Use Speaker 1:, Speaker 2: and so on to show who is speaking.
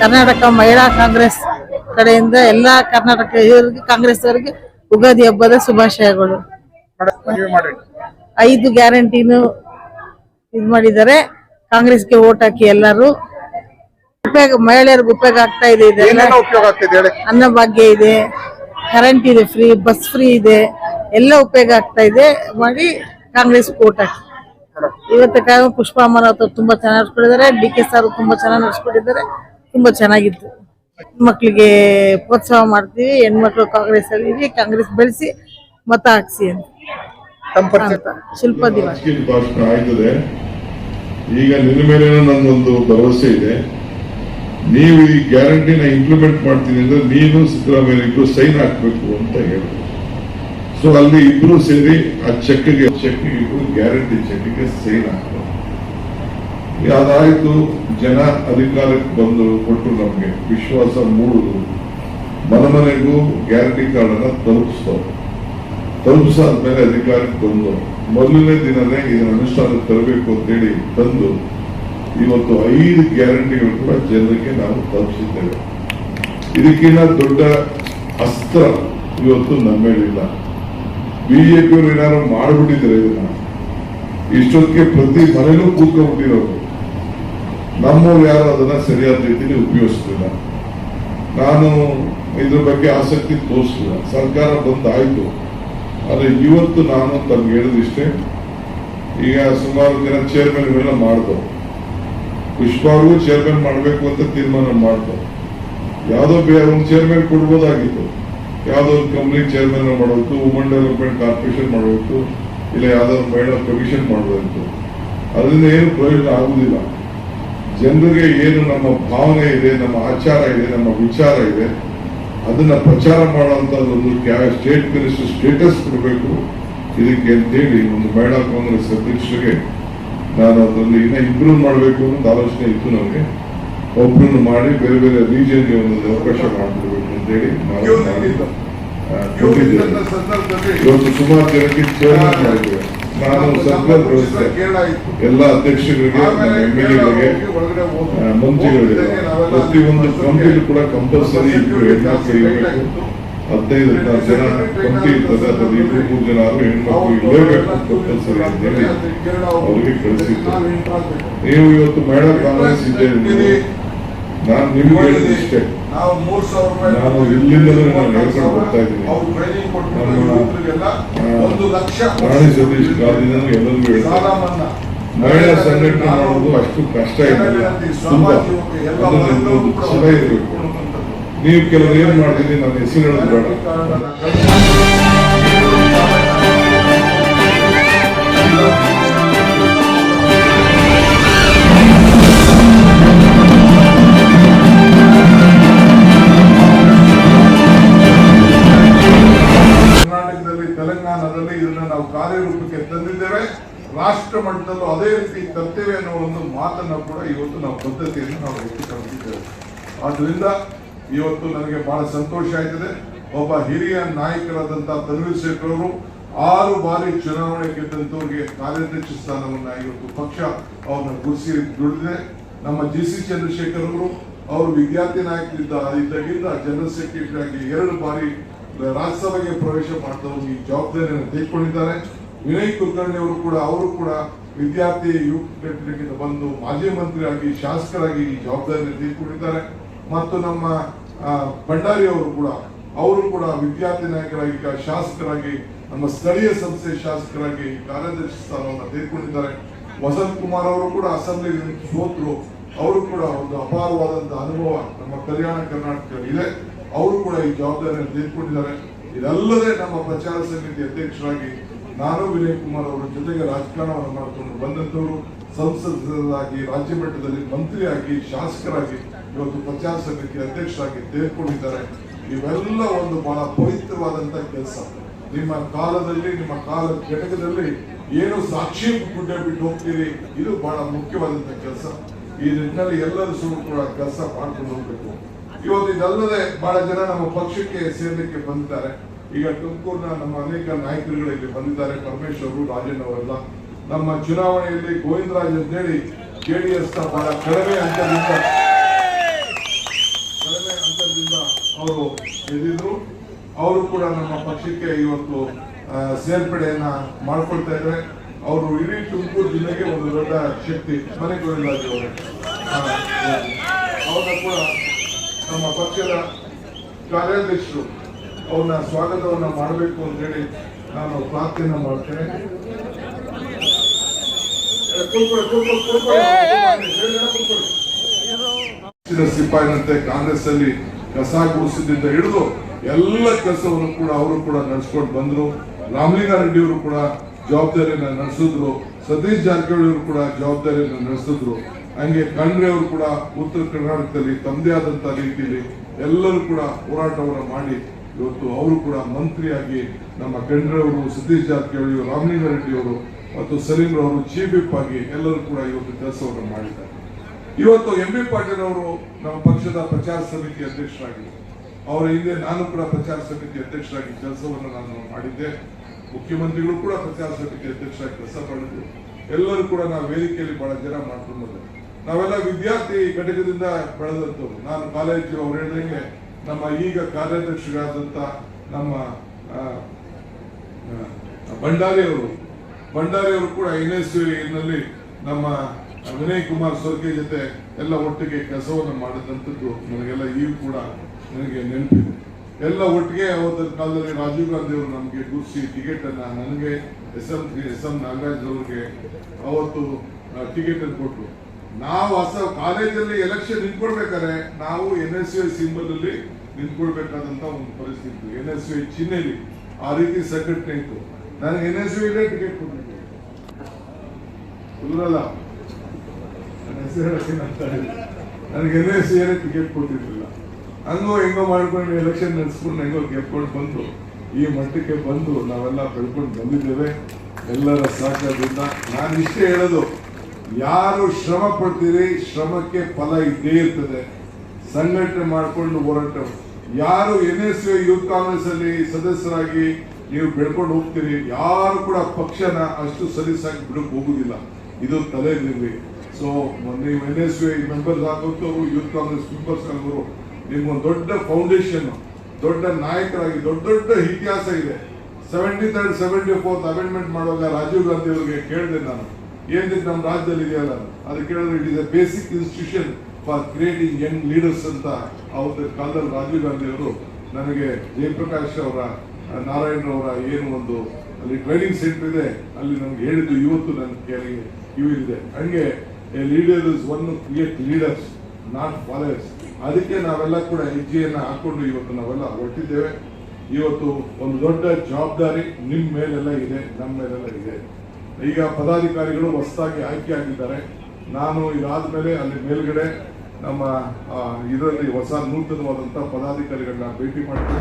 Speaker 1: ಕರ್ನಾಟಕ ಮಹಿಳಾ ಕಾಂಗ್ರೆಸ್ ಕಡೆಯಿಂದ ಎಲ್ಲಾ ಕರ್ನಾಟಕ ಇವರಿಗೆ ಕಾಂಗ್ರೆಸ್ ಅವರಿಗೆ ಉಗಾದಿ ಹಬ್ಬದ ಶುಭಾಶಯಗಳು. ಐದು ಗ್ಯಾರಂಟಿನು ಇದು ಮಾಡಿದ್ದಾರೆ. ಕಾಂಗ್ರೆಸ್ಗೆ ಓಟ್ ಹಾಕಿ ಎಲ್ಲರೂ. ಉಪಯೋಗ ಮಹಿಳೆಯರಿಗೆ ಉಪಯೋಗ ಆಗ್ತಾ ಇದೆ ಇದೆಲ್ಲ ಭಾಗ್ಯ ಇದೆ ಕರೆಂಟ್ ಇದೆ ಫ್ರೀ ಬಸ್ ಫ್ರೀ ಇದೆ ಎಲ್ಲ ಉಪಯೋಗ ಆಗ್ತಾ ಇದೆ. ಮಾಡಿ ಕಾಂಗ್ರೆಸ್ ಓಟ್ ಹಾಕಿ. ಇವತ್ತು ಪುಷ್ಪ ಅಮರಾವತ್ ತುಂಬಾ ಚೆನ್ನಾಗಿ ನಡ್ಸ್ಕೊಂಡಿದ್ದಾರೆ. ಡಿ ಕೆ ಸರ್ ತುಂಬಾ ಚೆನ್ನಾಗಿ ನಡ್ಸ್ಕೊಂಡಿದ್ದಾರೆ. ತುಂಬಾ ಚೆನ್ನಾಗಿತ್ತು. ಮಕ್ಕಳಿಗೆ ಪ್ರೋತ್ಸಾಹ ಮಾಡ್ತೀವಿ ಹೆಣ್ಮಕ್ಳು ಕಾಂಗ್ರೆಸ್ ಅಲ್ಲಿ ಇರಿ, ಕಾಂಗ್ರೆಸ್ ಬೆಳೆಸಿ ಮತ ಹಾಕ್ಸಿ ಅಂತ. ಶಿಲ್ಪ ದಿವಾಸ್
Speaker 2: ಭಾಷಣ ಈಗ ನಿನ್ನ ಮೇಲೆ ನನ್ನೊಂದು ಭರವಸೆ ಇದೆ. ನೀವು ಈ ಗ್ಯಾರಂಟಿನ ಇಂಪ್ಲಿಮೆಂಟ್ ಮಾಡ್ತೀನಿ ಅಂದ್ರೆ ನೀನು ಸಿದ್ದರಾಮಯ್ಯ ಇಬ್ರು ಸೈನ್ ಹಾಕ್ಬೇಕು ಅಂತ ಹೇಳಿದ್ರು ಸೊ ಅಲ್ಲಿ ಇಬ್ರು ಸೇರಿ ಆ ಚೆಕ್ಗೆ ಚೆಕ್ ಇಬ್ರು ಗ್ಯಾರಂಟಿ ಚೆಕ್ಗೆ ಸೈನ್ ಹಾಕ್ತಾರೆ ಅದಾಯ್ತು ಜನ ಅಧಿಕಾರಕ್ಕೆ ಬಂದು ಕೊಟ್ಟು ನಮಗೆ ವಿಶ್ವಾಸ ಮೂಡುದು. ಮನೆ ಮನೆಗೂ ಗ್ಯಾರಂಟಿ ಕಾರ್ಡ್ ಅನ್ನ ತಲುಪಿಸ್ತಾರೆ. ತಲುಪಿಸಾದ ಮೇಲೆ ಅಧಿಕಾರಕ್ಕೆ ಬಂದು ಮೊದಲನೇ ದಿನನೇ ಇದನ್ನ ಅನುಷ್ಠಾನಕ್ಕೆ ತರಬೇಕು ಅಂತೇಳಿ ತಂದು ಇವತ್ತು ಐದು ಗ್ಯಾರಂಟಿಗಳು ಕೂಡ ಜನರಿಗೆ ನಾವು ತಲುಪಿಸಿದ್ದೇವೆ. ಇದಕ್ಕಿಂತ ದೊಡ್ಡ ಅಸ್ತ್ರ ಇವತ್ತು ನಮ್ಮ ಮೇಲಿಲ್ಲ. ಬಿಜೆಪಿಯವರು ಏನಾದ್ರು ಮಾಡಿಬಿಟ್ಟಿದ್ರೆ ಇದನ್ನ, ಇಷ್ಟೊತ್ತಿಗೆ ಪ್ರತಿ ಮನೆಯಲ್ಲೂ ಕೂತ್ಕೊಂಡ್ಬಿಟ್ಟಿರೋರು. ನಮ್ಮವ್ರು ಯಾರು ಅದನ್ನ ಸರಿಯಾದ ರೀತಿಯಲ್ಲಿ ಉಪಯೋಗಿಸ್ತಿಲ್ಲ ನಾನು ಇದ್ರ ಬಗ್ಗೆ ಆಸಕ್ತಿ ತೋರಿಸಿಲ್ಲ ಸರ್ಕಾರ ಬಂದಾಯ್ತು. ಆದ್ರೆ ಇವತ್ತು ನಾನು ತಮ್ಗೆ ಹೇಳಿದಿಷ್ಟೇ, ಈಗ ಸುಮಾರು ಜನ ಚೇರ್ಮನ್ಗಳನ್ನ ಮಾಡ್ದು. ಪುಷ್ಪಾಗೂ ಚೇರ್ಮನ್ ಮಾಡಬೇಕು ಅಂತ ತೀರ್ಮಾನ ಮಾಡ್ದು. ಯಾವುದೋ ಬೇರೆ ಒಂದು ಚೇರ್ಮನ್ ಕೊಡ್ಬೋದಾಗಿತ್ತು. ಯಾವುದೋ ಒಂದು ಕಂಪ್ನಿ ಚೇರ್ಮನ್ ಮಾಡೋದು ವುಮನ್ ಡೆವಲಪ್ಮೆಂಟ್ ಕಾರ್ಪೊರೇಷನ್ ಮಾಡಬೇಕು, ಇಲ್ಲ ಯಾವುದೋ ಮಹಿಳಾ ಕಮಿಷನ್ ಮಾಡಬೇಕು. ಅದರಿಂದ ಏನು ಪ್ರಯೋಜನ ಆಗುದಿಲ್ಲ. ಜನರಿಗೆ ಏನು ನಮ್ಮ ಭಾವನೆ ಇದೆ ನಮ್ಮ ಆಚಾರ ಇದೆ ನಮ್ಮ ವಿಚಾರ ಇದೆ ಅದನ್ನ ಪ್ರಚಾರ ಮಾಡುವಂತ ಒಂದು ಸ್ಟೇಟ್ ಮಿನಿಸ್ಟರ್ ಸ್ಟೇಟಸ್ ಕೊಡಬೇಕು. ಇದಕ್ಕೆ ಅಂತೇಳಿ ಒಂದು ಮಹಿಳಾ ಕಾಂಗ್ರೆಸ್ ಅಧ್ಯಕ್ಷರಿಗೆ ನಾನು ಅದರಲ್ಲಿ ಇನ್ನೂ ಇಂಪ್ರೂವ್ ಮಾಡಬೇಕು ಅಂತ ಆಲೋಚನೆ ಇತ್ತು ನನಗೆ ಒಬ್ಬರನ್ನು ಮಾಡಿ ಬೇರೆ ಬೇರೆ ರೀಜನ್ಗೆ ಒಂದು ಅವಕಾಶ ಮಾಡಿಕೊಡ್ಬೇಕು ಅಂತೇಳಿ ನಾನು ಮಾಡಿದ್ದು. ಇವತ್ತು ಸುಮಾರು ಜನಕ್ಕೆ ಚೇರ್ಮನ್ ಮಾಡಿದ್ದೇವೆ ನಾನು ಸಭೆ ವ್ಯವಸ್ಥೆ ಎಲ್ಲ ಅಧ್ಯಕ್ಷರಿಗೆ ಎಂ ಎಲ್ ಎಗಳಿಗೆ ಮಂತ್ರಿಗಳಿಗೆ ಪ್ರತಿಯೊಂದು ಕಂಪನಿ ಕೂಡ ಕಂಪಲ್ಸರಿ ಇಬ್ಬರು ಹೆಣ್ಮಕ್ಳು ಇರಬೇಕು ಹದಿನೈದು ಹದಿನಾರು ಜನ ಕಂಪ್ನಿ ಇರ್ತದೆ ಅದ್ರಲ್ಲಿ ಇಬ್ಬರು ಮೂರು ಜನ ಆದ್ರೂ ಹೆಣ್ಮಕ್ಳು ಇರಬೇಕು ಕಂಪಲ್ಸರಿ ಅಂತ ಹೇಳಿ ಅವರಿಗೆ ಕಳಿಸಿದ್ದೆ ನೀವು ಇವತ್ತು ಮಹಿಳಾ ಕಾಂಗ್ರೆಸ್ ಇದ್ದೇವೆ ನಾನು ನಿಮ್ಗೆ ಹೇಳಿದ ಇಷ್ಟೇ.
Speaker 3: ನಾವು ಮೂರ್ ಸಾವಿರ ರೂಪಾಯಿ
Speaker 2: ನಾನು ಇಲ್ಲಿಂದಲೂ ನಾನು ಹೇಳ್ಕೊಂಡು ಬರ್ತಾ ಇದ್ದೀನಿ.
Speaker 3: ಅವ್ರು ಟ್ರೈನಿಂಗ್ ಕೊಟ್ಟು ಒಂದು ಲಕ್ಷ
Speaker 2: ರಾಣಿ ಸತೀಶ್ ಗಾದಿನೂ ಎಲ್ಲರಿಗೂ
Speaker 3: ಹೇಳ್ತಾ
Speaker 2: ಹೇಳ್ತಾರೆ ಮಹಿಳಾ ಸಂಘಟನೆ ಮಾಡೋದು ಅಷ್ಟು ಕಷ್ಟ ಇದೆ. ತುಂಬಾ. ಇರಬೇಕು. ನೀವು ಕೆಲವರು ಏನ್ ಮಾಡ್ತೀನಿ ನಾನು ಹೆಸರು ಹೇಳೋದು ಬೇಡ.
Speaker 3: ಮಾತನ್ನ ಕೂಡ ಇವತ್ತು ನಾವು ಬದ್ಧತೆಯನ್ನು ನಾವು ವ್ಯಕ್ತಪಡಿಸಿದ್ದೇವೆ ಆದ್ದರಿಂದ ಇವತ್ತು ನನಗೆ ಬಹಳ ಸಂತೋಷ ಆಯ್ತದೆ. ಒಬ್ಬ ಹಿರಿಯ ನಾಯಕರಾದಂತಹ ತನ್ವೀರ್ ಶೇಖರ್ ಅವರು ಆರು ಬಾರಿ ಚುನಾವಣೆ ಗೆದ್ದಂತವ್ರಿಗೆ ಕಾರ್ಯಾಧ್ಯಕ್ಷ ಸ್ಥಾನವನ್ನ ಇವತ್ತು ಪಕ್ಷ ಅವ್ರನ್ನ ಗುರುಸಿ ದುಡಿದಿದೆ. ನಮ್ಮ ಜಿ ಸಿ ಚಂದ್ರಶೇಖರ್ ಅವರು ಅವರು ವಿದ್ಯಾರ್ಥಿ ನಾಯಕರಿದ್ದ ಇದ್ದಾಗಿಂದ ಜನರಲ್ ಸೆಕ್ರೆಟರಿ ಆಗಿ ಎರಡು ಬಾರಿ ರಾಜ್ಯಸಭೆಗೆ ಪ್ರವೇಶ ಮಾಡ್ತಾ ಈ ಜವಾಬ್ದಾರಿಯನ್ನು ತೆಗೆದುಕೊಂಡಿದ್ದಾರೆ. ವಿನಯ್ ಕುಲಕರ್ಣಿ ಅವರು ಕೂಡ ಅವರು ಕೂಡ ವಿದ್ಯಾರ್ಥಿ ಯುವ ಬಂದು ಮಾಜಿ ಮಂತ್ರಿಯಾಗಿ, ಶಾಸಕರಾಗಿ ಈ ಜವಾಬ್ದಾರಿಯನ್ನು ತೆಗೆದುಕೊಂಡಿದ್ದಾರೆ ಮತ್ತು ನಮ್ಮ ಭಂಡಾರಿ ಅವರು ಕೂಡ ಅವರು ಕೂಡ ವಿದ್ಯಾರ್ಥಿ ನಾಯಕರಾಗಿ ಶಾಸಕರಾಗಿ, ನಮ್ಮ ಸ್ಥಳೀಯ ಸಂಸ್ಥೆ ಶಾಸಕರಾಗಿ ಕಾರ್ಯದರ್ಶಿ ಸ್ಥಾನವನ್ನು ತೆಗೆದುಕೊಂಡಿದ್ದಾರೆ. ವಸಂತ್ ಕುಮಾರ್ ಅವರು ಕೂಡ ಅಸೆಂಬ್ಲಿ ಸೋತರು. ಅವರು ಕೂಡ ಒಂದು ಅಪಾರವಾದಂತಹ ಅನುಭವ ನಮ್ಮ ಕಲ್ಯಾಣ ಕರ್ನಾಟಕ ಇದೆ. ಅವರು ಕೂಡ ಈ ಜವಾಬ್ದಾರಿಯನ್ನು ತೆಗೆದುಕೊಂಡಿದ್ದಾರೆ. ಇದಲ್ಲದೆ ನಮ್ಮ ಪ್ರಚಾರ ಸಮಿತಿ ಅಧ್ಯಕ್ಷರಾಗಿ ನಾನು ವಿನಯ್ ಕುಮಾರ್ ಅವರ ಜೊತೆಗೆ ರಾಜಕಾರಣವನ್ನು ಮಾಡಿಕೊಂಡು ಬಂದಂತವರು ಸಂಸದರಾಗಿ, ರಾಜ್ಯ ಮಟ್ಟದಲ್ಲಿ ಮಂತ್ರಿಯಾಗಿ, ಶಾಸಕರಾಗಿ ಇವತ್ತು ಪ್ರಚಾರ ಸಮಿತಿ ಅಧ್ಯಕ್ಷರಾಗಿ ತೆಗೆದುಕೊಂಡಿದ್ದಾರೆ ಇವೆಲ್ಲ ಒಂದು ಬಹಳ ಪವಿತ್ರವಾದಂತ ಕೆಲಸ. ನಿಮ್ಮ ಕಾಲದಲ್ಲಿ, ನಿಮ್ಮ ಕಾಲ ಘಟಕದಲ್ಲಿ ಏನು ಸಾಕ್ಷಿ ಗುಡ್ಡೆ ಬಿಟ್ಟು ಹೋಗ್ತೀರಿ? ಇದು ಬಹಳ ಮುಖ್ಯವಾದಂತ ಕೆಲಸ. ಈ ನಿಟ್ಟಿನಲ್ಲಿ ಎಲ್ಲರೂ ಸಹ ಕೂಡ ಕೆಲಸ ಮಾಡ್ಕೊಂಡು ಹೋಗ್ಬೇಕು. ಇವತ್ತು ಇದಲ್ಲದೆ ಬಹಳ ಜನ ನಮ್ಮ ಪಕ್ಷಕ್ಕೆ ಸೇರ್ಲಿಕ್ಕೆ ಬಂದಿದ್ದಾರೆ. ಈಗ ತುಮಕೂರಿನ ನಮ್ಮ ಅನೇಕ ನಾಯಕರುಗಳು ಇಲ್ಲಿ ಬಂದಿದ್ದಾರೆ. ಪರಮೇಶ್ವರ್ ಅವರು ಅವರೆಲ್ಲ. ನಮ್ಮ ಚುನಾವಣೆಯಲ್ಲಿ ಗೋವಿಂದರಾಜ್ ಅಂತೇಳಿ ಜೆಡಿಎಸ್ನ ಬಹಳ ಕಡಿಮೆ ಅಂತದಿಂದ ಅವರು ಎದ್ದಿದ್ರು ಅವರು ಕೂಡ ನಮ್ಮ ಪಕ್ಷಕ್ಕೆ ಇವತ್ತು ಸೇರ್ಪಡೆಯನ್ನ ಮಾಡ್ಕೊಳ್ತಾ ಇದ್ದಾರೆ. ಅವರು ಇಡೀ ತುಮಕೂರು ಜಿಲ್ಲೆಗೆ ಒಂದು ದೊಡ್ಡ ಶಕ್ತಿ. ಮನೆ ಗೋವಿಂದಾಜಿ ಅವರು. ಅವರು ಕೂಡ ನಮ್ಮ ಪಕ್ಷದ ಕಾರ್ಯಾಧ್ಯಕ್ಷರು ಅವ್ರನ್ನ ಸ್ವಾಗತವನ್ನ ಮಾಡಬೇಕು ಅಂತ ಹೇಳಿ ನಾನು ಪ್ರಾರ್ಥನೆ ಮಾಡ್ತೇನೆ. ಸಿಪಾಯಿನಂತೆ ಕಾಂಗ್ರೆಸ್ ಅಲ್ಲಿ ಕಸ ಗುಡಿಸಿದ್ದಿಂದ ಹಿಡಿದು ಎಲ್ಲ ಕೆಲಸವನ್ನು ಕೂಡ ಅವರು ಕೂಡ ನಡೆಸ್ಕೊಂಡು ಬಂದ್ರು. ರಾಮಲಿಂಗಾರೆಡ್ಡಿ ಅವರು ಕೂಡ ಜವಾಬ್ದಾರಿಯನ್ನ ನಡೆಸಿದ್ರು. ಸತೀಶ್ ಜಾರಕಿಹೊಳಿ ಅವರು ಕೂಡ ಜವಾಬ್ದಾರಿಯನ್ನ ನಡೆಸಿದ್ರು. ಹಂಗೆ ಖಂಡ್ರೆ ಅವರು ಕೂಡ ಉತ್ತರ ಕರ್ನಾಟಕದಲ್ಲಿ ತಮ್ಮದೇ ಆದಂತ ರೀತಿಯಲ್ಲಿ ಎಲ್ಲರೂ ಕೂಡ ಹೋರಾಟವನ್ನು ಮಾಡಿ ಇವತ್ತು ಅವರು ಕೂಡ ಮಂತ್ರಿಯಾಗಿ ನಮ್ಮ ಖಂಡ್ರೆ ಅವರು ಸತೀಶ್ ಜಾರಕಿಹೊಳಿ ರಾಮಲಿಂಗಾರೆಡ್ಡಿ ಅವರು ಮತ್ತು ಸಲೀಂ ಅವರು ಚೀಫ್ ವಿಪ್ ಆಗಿ ಎಲ್ಲರೂ ಕೂಡ ಇವತ್ತು ಕೆಲಸವನ್ನು ಮಾಡಿದ್ದಾರೆ. ಇವತ್ತು ಎಂ ಬಿ ಪಾಟೀಲ್ ಅವರು ನಮ್ಮ ಪಕ್ಷದ ಪ್ರಚಾರ ಸಮಿತಿ ಅಧ್ಯಕ್ಷರಾಗಿದ್ದರು ಅವರ ಹಿಂದೆ ನಾನು ಕೂಡ ಪ್ರಚಾರ ಸಮಿತಿ ಅಧ್ಯಕ್ಷರಾಗಿ ಕೆಲಸವನ್ನು ನಾನು ಮಾಡಿದ್ದೆ. ಮುಖ್ಯಮಂತ್ರಿಗಳು ಕೂಡ ಪ್ರಚಾರ ಸಮಿತಿ ಅಧ್ಯಕ್ಷರಾಗಿ ಕೆಲಸ ಮಾಡಿದ್ರು. ಎಲ್ಲರೂ ಕೂಡ ನಾವು ವೇದಿಕೆಯಲ್ಲಿ ಬಹಳ ಜನ ಮಾಡ್ಕೊಂಡು ನಾವೆಲ್ಲ ವಿದ್ಯಾರ್ಥಿ ಘಟಕದಿಂದ ಬೆಳೆದಂತವ್ರು ನಾನು ಕಾಲೇಜು ಅವ್ರು ಹೇಳಿದಂಗೆ ನಮ್ಮ ಈಗ ಕಾರ್ಯಾಧ್ಯಕ್ಷರಾದಂತ ನಮ್ಮ ಭಂಡಾರಿಯವರು ಭಂಡಾರಿ ಅವರು ಭಂಡಾರಿ ಅವರು ಕೂಡ ಎನ್ ಎಸ್ನಲ್ಲಿ ನಮ್ಮ ವಿನಯ್ ಕುಮಾರ್ ಸೋರ್ಕೆ ಜೊತೆ ಎಲ್ಲ ಒಟ್ಟಿಗೆ ಕೆಲಸವನ್ನು ಮಾಡಿದಂಥದ್ದು ನನಗೆಲ್ಲ ಈಗ ಕೂಡ ನನಗೆ ನೆನಪಿದೆ. ಎಲ್ಲ ಒಟ್ಟಿಗೆ ಅವತ್ತಿನ ಕಾಲದಲ್ಲಿ ರಾಜೀವ್ ಗಾಂಧಿ ಅವರು ನಮಗೆ ಟಿಕೆಟ್ ಅನ್ನ ನನಗೆ S M S M Nagaraj ಅವರಿಗೆ ಅವತ್ತು ಟಿಕೆಟ್ ಅನ್ನು ಕೊಟ್ಟರು. ನಾವು ಹೊಸ ಕಾಲೇಜಲ್ಲಿ ಎಲೆಕ್ಷನ್ ನಿಂತ್ಕೊಳ್ಬೇಕಾದ್ರೆ ನಾವು ಎನ್ ಎಸ್ ಯು ಸಿಂಬಲ್ ನಿಂತ್ಕೊಳ್ಬೇಕಾದಂತ ಒಂದು ಪರಿಸ್ಥಿತಿ. ಎನ್ ಎಸ್ ಯು ಚಿಹ್ನೆಲಿ ಆ ರೀತಿ ಸಂಘಟನೆ ಇತ್ತು. ನನಗೆ ಎನ್ ಎಸ್ ಯು ಇಲ್ಲೇ ಟಿಕೆಟ್ ಕೊಟ್ಟಿದ್ದೆ ಇಲ್ಲಲ್ಲ. ನನಗೆ ಎನ್ ಎಸ್ ಯು ಟಿಕೆಟ್ ಕೊಟ್ಟಿರ್ಲಿಲ್ಲ. ಹಂಗೋ ಹೆಂಗೋ ಮಾಡ್ಕೊಂಡು ಎಲೆಕ್ಷನ್ ನಡೆಸ್ಕೊಂಡು ಹೆಂಗೋ ಗೆದ್ಕೊಂಡು ಬಂದು, ಈ ಮಟ್ಟಕ್ಕೆ ಬಂದು ನಾವೆಲ್ಲ ಬೆಳ್ಕೊಂಡು ಬಂದಿದ್ದೇವೆ. ಎಲ್ಲರ ಸಹಕಾರದಿಂದ ನಾನು ಇಷ್ಟೇ ಹೇಳೋದು. ಯಾರು ಶ್ರಮ ಪಡ್ತೀರಿ, ಶ್ರಮಕ್ಕೆ ಫಲ ಇದ್ದೇ ಇರ್ತದೆ. ಸಂಘಟನೆ ಮಾಡಿಕೊಂಡು ಹೋರಾಟ ಯಾರು ಎನ್ ಎಸ್ ಯೂತ್ ಕಾಂಗ್ರೆಸ್ ಅಲ್ಲಿ ಸದಸ್ಯರಾಗಿ ನೀವು ಬೆಳ್ಕೊಂಡು ಹೋಗ್ತೀರಿ, ಯಾರು ಕೂಡ ಪಕ್ಷನ ಅಷ್ಟು ಸಲೀಸಾಗಿ ಬಿಡಕ್ ಹೋಗುದಿಲ್ಲ. ಇದು ತಲೆಗಿರ್ಲಿ ಸೊ ನೀವು ಎನ್ ಎಸ್ ಮೆಂಬರ್ಸ್ ಆಗೋರು ಯೂತ್ ಕಾಂಗ್ರೆಸ್ ಮೆಂಬರ್ಸ್ ಆಗೋರು ನಿಮ್ಗೊಂದು ದೊಡ್ಡ ಫೌಂಡೇಶನ್ ದೊಡ್ಡ ನಾಯಕರಾಗಿ, ದೊಡ್ಡ ದೊಡ್ಡ ಇತಿಹಾಸ ಇದೆ. Seventy third seventy fourth amendment ಮಾಡುವಾಗ ರಾಜೀವ್ ಗಾಂಧಿ ಅವರಿಗೆ ಕೇಳಿದೆ ನಾನು. ಏನಿದೆ ನಮ್ಮ ರಾಜ್ಯದಲ್ಲಿ ಇದೆಯಲ್ಲ ಅದಕ್ಕೆ ಕೇಳಿದ್ರೆ it is a basic institution for creating young leaders ಅಂತ ಅವ್ರ ಕಾಲದಲ್ಲಿ ರಾಜೀವ್ ಗಾಂಧಿ ಅವರು ನನಗೆ ಜಯಪ್ರಕಾಶ್ ಅವರ ನಾರಾಯಣ ಅವರ ಏನು ಒಂದು ಅಲ್ಲಿ ಟ್ರೈನಿಂಗ್ ಸೆಂಟರ್ ಇದೆ, ಅಲ್ಲಿ ನಮ್ಗೆ ಹೇಳಿದ್ದು ಇವತ್ತು ನನ್ನ ಕೇಳಿ ಇವಿದೆ ಹಂಗೆ a leader is one create leaders not followers ಅದಕ್ಕೆ ನಾವೆಲ್ಲ ಕೂಡ ಹೆಜ್ಜೆಯನ್ನ ಹಾಕೊಂಡು ಇವತ್ತು ನಾವೆಲ್ಲ ಹೊರಟಿದ್ದೇವೆ. ಇವತ್ತು ಒಂದು ದೊಡ್ಡ ಜವಾಬ್ದಾರಿ ನಿಮ್ಮ ಮೇಲೆಲ್ಲ ಇದೆ ನಮ್ಮ ಮೇಲೆಲ್ಲ ಇದೆ. ಈಗ ಪದಾಧಿಕಾರಿಗಳು ಹೊಸದಾಗಿ ಆಯ್ಕೆಯಾಗಿದ್ದಾರೆ. ನಾನು ಇದಾದ ಮೇಲೆ ಅಲ್ಲಿ ಮೇಲ್ಗಡೆ ನಮ್ಮ ಇದರಲ್ಲಿ ಹೊಸ ನೂತನವಾದಂತಹ ಪದಾಧಿಕಾರಿಗಳನ್ನ ಭೇಟಿ ಮಾಡ್ತೀನಿ.